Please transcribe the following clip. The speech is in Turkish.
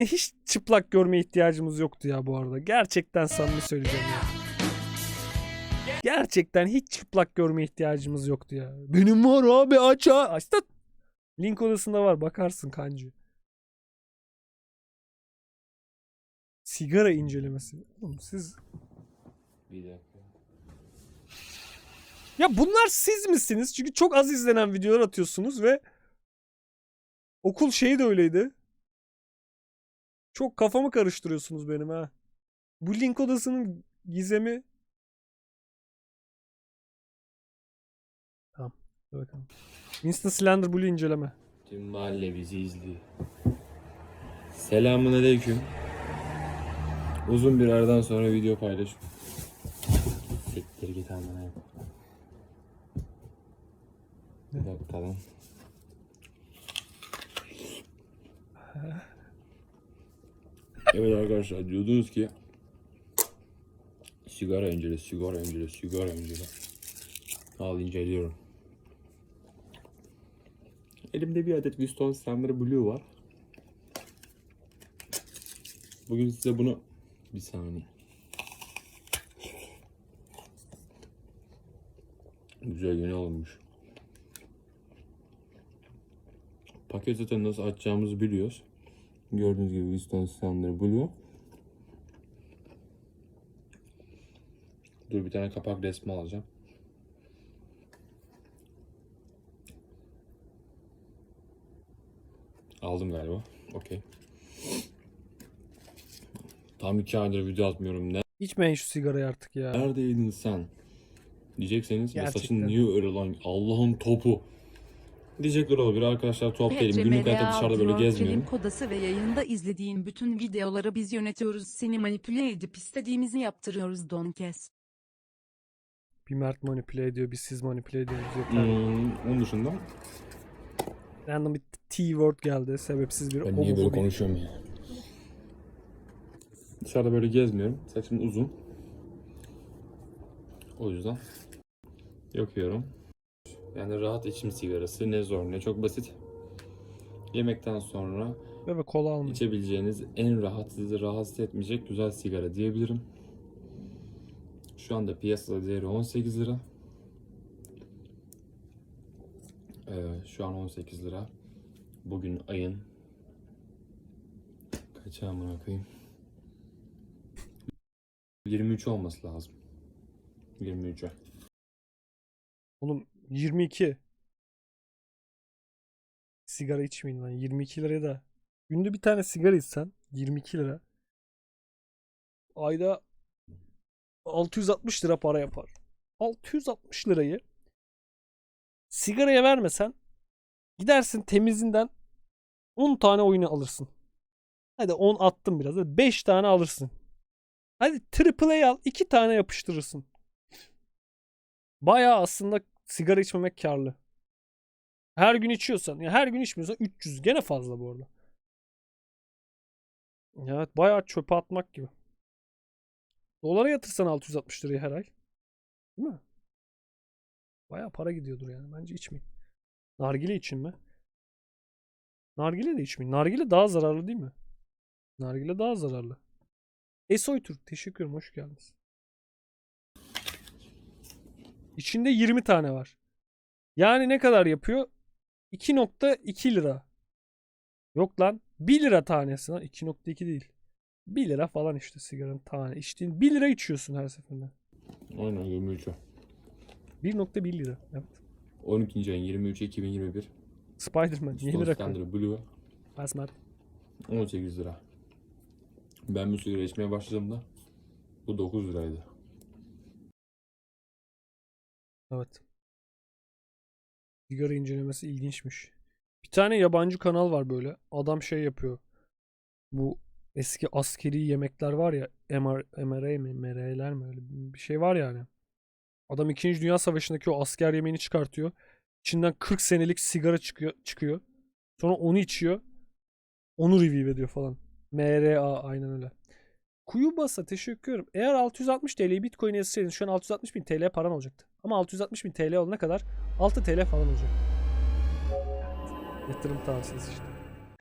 hiç çıplak görme ihtiyacımız yoktu ya bu arada. Gerçekten samimi söyleyeceğim ya. Gerçekten hiç çıplak görme ihtiyacımız yoktu ya. Benim var abi aç. Aç. Link odasında var bakarsın kancı. Sigara incelemesi. Oğlum siz Bir dakika. Ya bunlar siz misiniz? Çünkü çok az izlenen videolar atıyorsunuz ve okul şeyi de öyleydi. Çok kafamı karıştırıyorsunuz benim ha. Bu link odasının gizemi Tamam. dur Bakalım. Winston Slender Blue inceleme. Tüm mahalle bizi izliyor. Selamun aleyküm. Uzun bir aradan sonra video paylaş. Siktir git amına. Bir dakika lan. Evet arkadaşlar diyordunuz ki sigara incele, sigara incele, sigara incele. Al inceliyorum. Elimde bir adet Winston Summer Blue var. Bugün size bunu bir saniye. Güzel yeni alınmış. Paket zaten nasıl açacağımızı biliyoruz. Gördüğünüz gibi Winston Summer Blue. Dur bir tane kapak resmi alacağım. Aldım galiba. Okey. Tam iki aydır video atmıyorum. Ne? İçmeyin şu sigarayı artık ya. Neredeydin sen? Diyecekseniz ya Gerçekten. saçın niye öyle lan? Allah'ın topu. Diyecekler olabilir arkadaşlar tuhaf değilim. Günlük hayatta dışarıda böyle gezmiyorum. Film kodası ve yayında izlediğin bütün videoları biz yönetiyoruz. Seni manipüle edip istediğimizi yaptırıyoruz Don Kes. Bir Mert manipüle ediyor, bir siz manipüle ediyoruz. Yeter. Hmm, onun dışında Random bir T-word geldi. Sebepsiz bir ben niye böyle homofobi. konuşuyorum ya? Dışarıda böyle gezmiyorum. Saçım uzun. O yüzden yapıyorum. Yani rahat içim sigarası ne zor ne çok basit. Yemekten sonra Ve kola almayın. içebileceğiniz en rahat sizi rahatsız etmeyecek güzel sigara diyebilirim. Şu anda piyasada değeri 18 lira. Ee, şu an 18 lira. Bugün ayın kaç amına koyayım? 23 olması lazım. 23'e. Oğlum 22. Sigara içmeyin lan. 22 liraya da. Günde bir tane sigara içsen 22 lira. Ayda 660 lira para yapar. 660 lirayı sigaraya vermesen gidersin temizinden 10 tane oyunu alırsın. Hadi 10 attım biraz. 5 tane alırsın. Hadi AAA al 2 tane yapıştırırsın. Bayağı aslında sigara içmemek karlı. Her gün içiyorsan, ya her gün içmiyorsan 300 gene fazla bu arada. Evet bayağı çöpe atmak gibi. Dolara yatırsan 660 lirayı her ay. Değil mi? Bayağı para gidiyordur yani. Bence içmeyin. Nargile için mi? Nargile de içmeyin. Nargile daha zararlı değil mi? Nargile daha zararlı. Esoy Türk teşekkür ederim. Hoş geldiniz. İçinde 20 tane var. Yani ne kadar yapıyor? 2.2 lira. Yok lan. 1 lira tanesi lan. 2.2 değil. 1 lira falan işte sigaranın tane. İçtiğin 1 lira içiyorsun her seferinde. Aynen 23'e. 1.1 lira. Evet. 12. ayın 23 2021. Spider-Man. Yeni rakam. Blue Basmer. 18 lira. Ben bu sigara içmeye başladığımda bu 9 liraydı. Evet. Sigara incelemesi ilginçmiş. Bir tane yabancı kanal var böyle. Adam şey yapıyor. Bu eski askeri yemekler var ya. MR, MRA mi? MRA'ler mi? Öyle bir şey var yani. Adam 2. Dünya Savaşı'ndaki o asker yemeğini çıkartıyor. İçinden 40 senelik sigara çıkıyor. çıkıyor. Sonra onu içiyor. Onu review ediyor falan. MRA aynen öyle. Kuyubasa teşekkür ederim. Eğer 660 TL'yi Bitcoin'e yatırsaydın şu an 660 bin TL paran olacaktı. Ama 660 bin TL olana kadar 6 TL falan olacak. Yatırım tavsiyesi işte.